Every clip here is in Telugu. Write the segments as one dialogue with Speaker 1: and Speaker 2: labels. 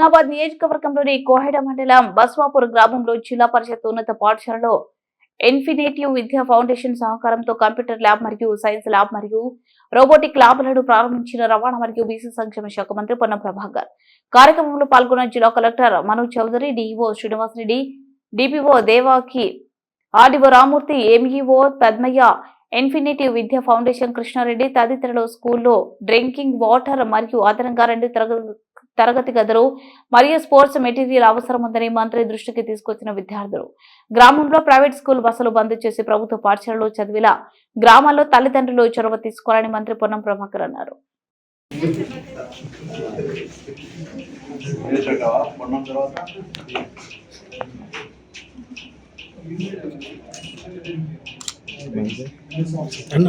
Speaker 1: హుస్నాబాద్ నియోజకవర్గంలోని కోహెడ మండలం బస్వాపూర్ గ్రామంలో జిల్లా పరిషత్ ఉన్నత పాఠశాలలో ఇన్ఫినేటివ్ విద్యా ఫౌండేషన్ సహకారంతో కంప్యూటర్ ల్యాబ్ మరియు సైన్స్ ల్యాబ్ మరియు రోబోటిక్ ల్యాబ్లను ప్రారంభించిన రవాణా మరియు బీసీ సంక్షేమ శాఖ మంత్రి పొన్నం ప్రభాకర్. కార్యక్రమంలో పాల్గొన్న జిల్లా collector Manoj Chaudhary DEO Srinivasareddy DPO Devaki RDO Ramurthy MEO Padmaiah infinitive Vidya foundation Krishnareddy తదితరులు స్కూల్లో డ్రింకింగ్ వాటర్ మరియు అదనంగా రెండు తరగతి తరగతి గదులు మరియు స్పోర్ట్స్ మెటీరియల్ అవసరం ఉందని మంత్రి దృష్టికి తీసుకొచ్చిన విద్యార్థులు. గ్రామంలో ప్రైవేట్ స్కూల్ బస్సులు బంద్ చేసి ప్రభుత్వ పాఠశాలలో చదివేలా గ్రామాల్లో తల్లిదండ్రులు చొరవ తీసుకోవాలని మంత్రి పొన్నం ప్రభాకర్ అన్నారు.
Speaker 2: అన్న.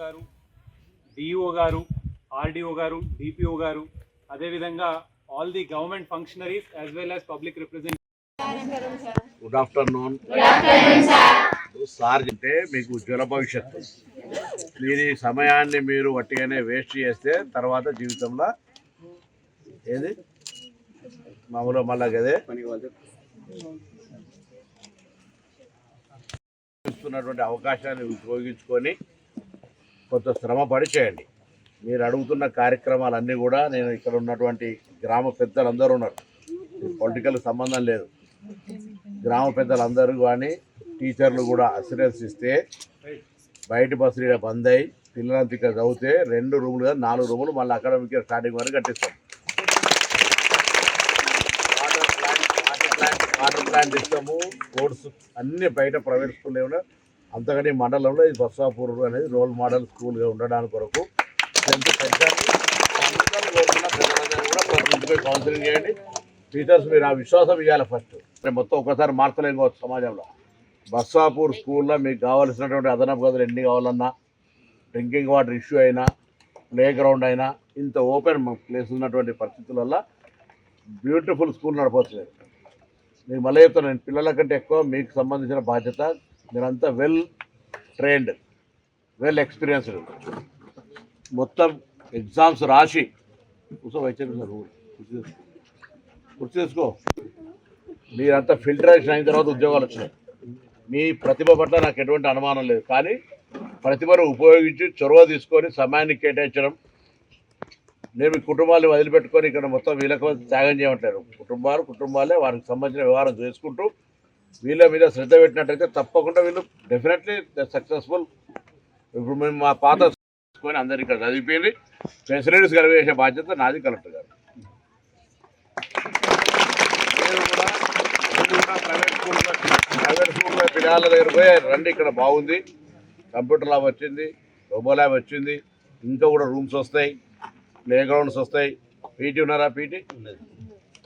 Speaker 2: గారు డిఈఓ గారు ఆర్డీఓ గారు డిపిఓ గారు అదేవిధంగా all the government functionaries as well as public represent
Speaker 3: good afternoon sir అంటే మీకు ఉజ్వల భవిష్యత్తు. మీరు ఈ సమయాన్ని మీరు వట్టిగానే వేస్ట్ చేస్తే తర్వాత జీవితంలో ఏది? మామూలుగా మళ్ళా కదే వస్తున్నటువంటి అవకాశాన్ని ఉపయోగించుకొని కొంత శ్రమ పడి చేయండి. మీరు అడుగుతున్న కార్యక్రమాలన్నీ కూడా నేను ఇక్కడ ఉన్నటువంటి గ్రామ పెద్దలు అందరూ ఉన్నారు పొలిటికల్ సంబంధం లేదు. గ్రామ పెద్దలందరూ కానీ టీచర్లు కూడా అసిరెన్స్ ఇస్తే బయట బస్సులు బంద్ అయ్యి పిల్లలంతా ఇక్కడ చదివితే రెండు రూములు నాలుగు రూములు మళ్ళీ అకాడమిక్ స్టార్టింగ్ వరకు కట్టిస్తాం వాటర్ ప్లాంట్ వాటర్ ప్లాంట్ ఇస్తాము స్పోర్ట్స్ అన్ని బయట ప్రైవేట్ స్కూల్ ఏమైనా అంతకని మండలంలో ఈ బస్సాపూర్ అనేది రోల్ మోడల్ స్కూల్గా ఉండడానికి కొరకు టెన్త్ పెంచాలి కౌన్సిలింగ్ చేయండి. టీచర్స్ మీరు ఆ విశ్వాసం ఇవ్వాలి ఫస్ట్ మొత్తం ఒకసారి మార్చలేం కావచ్చు సమాజంలో. బస్సాపూర్ స్కూల్లో మీకు కావాల్సినటువంటి అదనపు గదులు ఎన్ని కావాలన్నా డ్రింకింగ్ వాటర్ ఇష్యూ అయినా ప్లే గ్రౌండ్ అయినా ఇంత ఓపెన్ ప్లేస్ ఉన్నటువంటి పరిస్థితులలో బ్యూటిఫుల్ స్కూల్ నడపవచ్చు. నేను మళ్ళీ చెప్తాను నేను పిల్లల కంటే ఎక్కువ మీకు సంబంధించిన బాధ్యత మీరంతా వెల్ ట్రైన్డ్ వెల్ ఎక్స్పీరియన్స్డ్ మొత్తం ఎగ్జామ్స్ రాసి కూర్చో వచ్చాను సార్ గుర్తు చేసుకో. మీరంతా ఫిల్టరేషన్ అయిన తర్వాత ఉద్యోగాలు వచ్చినాయి. మీ ప్రతిభ పట్ల నాకు ఎటువంటి అనుమానం లేదు. కానీ ప్రతిభను ఉపయోగించి చొరవ తీసుకొని సమయాన్ని కేటాయించడం నేను మీ కుటుంబాన్ని వదిలిపెట్టుకొని ఇక్కడ మొత్తం వీళ్ళకి త్యాగం చేయమంటారు కుటుంబాలు కుటుంబాలే వారికి సంబంధించిన వ్యవహారం చేసుకుంటూ వీళ్ళ మీద శ్రద్ధ పెట్టినట్టయితే తప్పకుండా వీళ్ళు డెఫినెట్లీ సక్సెస్ఫుల్ ఇప్పుడు మేము మా పాత తీసుకొని అందరు ఇక్కడ చదివిపోయింది ఫెసిలిటీస్ కలిగేసే బాధ్యత నాది కలెక్టర్ గారు. ప్రైవేట్ స్కూల్లో ప్రైవేట్ స్కూల్లో పిల్లల దగ్గర పోయి రండి ఇక్కడ బాగుంది. కంప్యూటర్ ల్యాబ్ వచ్చింది రోబో ల్యాబ్ వచ్చింది. ఇంకా కూడా రూమ్స్ వస్తాయి. ప్లే గ్రౌండ్స్ వస్తాయి. పీటీ ఉన్నారా పీటీ?